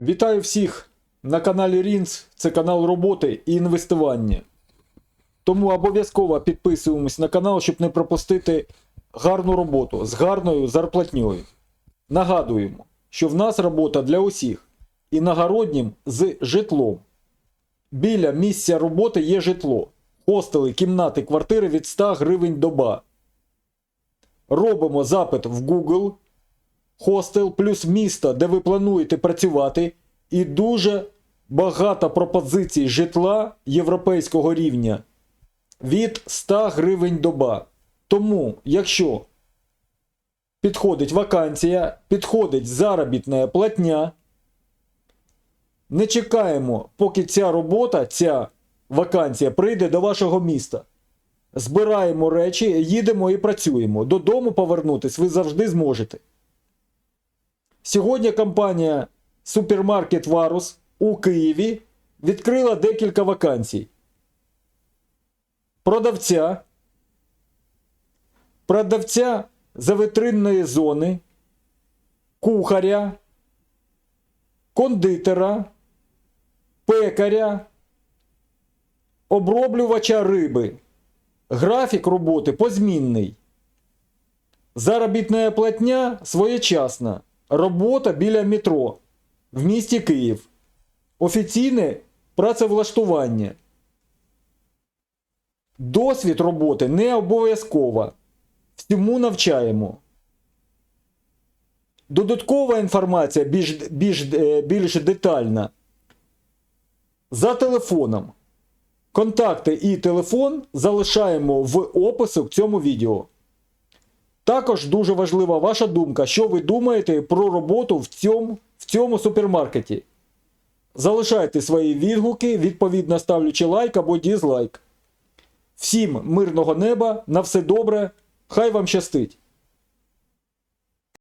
Вітаю всіх на каналі Рінс. Це канал роботи і інвестування. Тому обов'язково підписуємось на канал, щоб не пропустити гарну роботу з гарною зарплатньою. Нагадуємо, що в нас робота для усіх і нагороднім з житлом. Біля місця роботи є житло, хостели, кімнати, квартири від 100 гривень доба. Робимо запит в Google, хостел плюс місто, де ви плануєте працювати, і дуже багато пропозицій житла європейського рівня від 100 гривень доба. Тому, якщо підходить вакансія, підходить заробітна платня, не чекаємо, поки ця робота, ця вакансія прийде до вашого міста. Збираємо речі, їдемо і працюємо. Додому повернутись ви завжди зможете. Сьогодні компанія Супермаркет Варус у Києві відкрила декілька вакансій. Продавця, продавця за витринної зони, кухаря, кондитера, пекаря, оброблювача риби. Графік роботи позмінний. Заробітна платня своєчасна. Робота біля метро в місті Київ. Офіційне працевлаштування. Досвід роботи не обов'язково. Всьому навчаємо. Додаткова інформація більш, більш, е, більш детальна. За телефоном. Контакти і телефон залишаємо в опису к цьому відео. Також дуже важлива ваша думка, що ви думаєте про роботу в цьому, в цьому супермаркеті. Залишайте свої відгуки, відповідно ставлячи лайк або дізлайк. Всім мирного неба, на все добре, хай вам щастить!